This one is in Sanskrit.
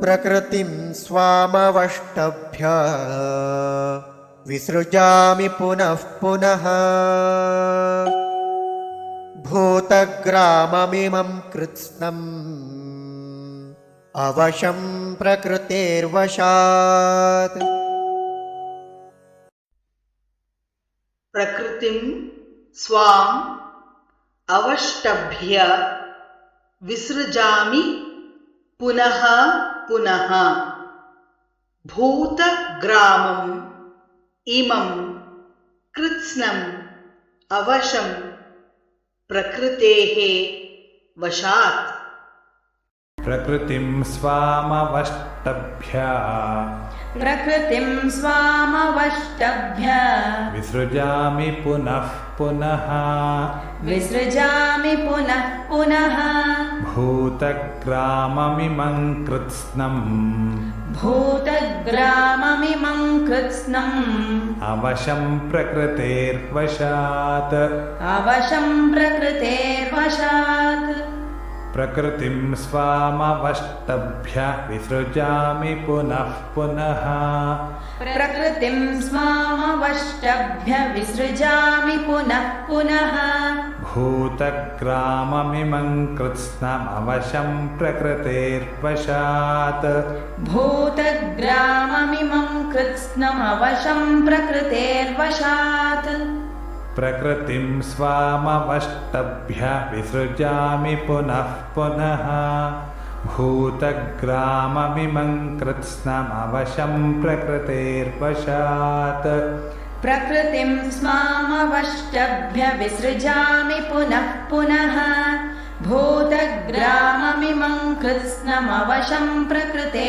प्रकृतिं स्वामवष्टभ्य विसृजामि पुनः पुनः। भूतग्राममिमं कृत्स्नम् अवशं प्रकृतेर्वशात्। प्रकृतिं स्वाम् अवष्टभ्य विसृजामि पुनः पुनः। भूतग्रामम् इमं कृत्स्नम् अवशं प्रकृतेः वशात्। प्रकृतिं स्वामवष्टभ्य। प्रकृतिं स्वामवष्टभ्य। विसृजामि पुनः पुनः। विसृजामि पुनः पुनः। भूतग्राममिमं कृत्स्नम् भूतग्राममिमं कृत्स्नम् अवशं प्रकृतेर्वशात्। अवशं प्रकृतेर्वशात् प्रकृतिं स्वामवष्टभ्य विसृजामि पुनः पुनः। प्रकृतिं स्वामवष्टभ्य विसृजामि पुनः पुनः। भूतग्राममिमं कृत्स्नमवशं प्रकृतेर्वशात्। भूतग्राममिमं कृत्स्नमवशं प्रकृतेर्वशात् प्रकृतिं स्वामवष्टभ्य विसृजामि पुनः पुनः। भूतग्राममिमं कृत्स्नमवशं प्रकृतेर्वशात्। प्रकृतिं स्वामवष्टभ्य विसृजामि पुनः पुनः। भूतग्राममिमं कृत्स्नमवशं प्रकृतेर्वशात्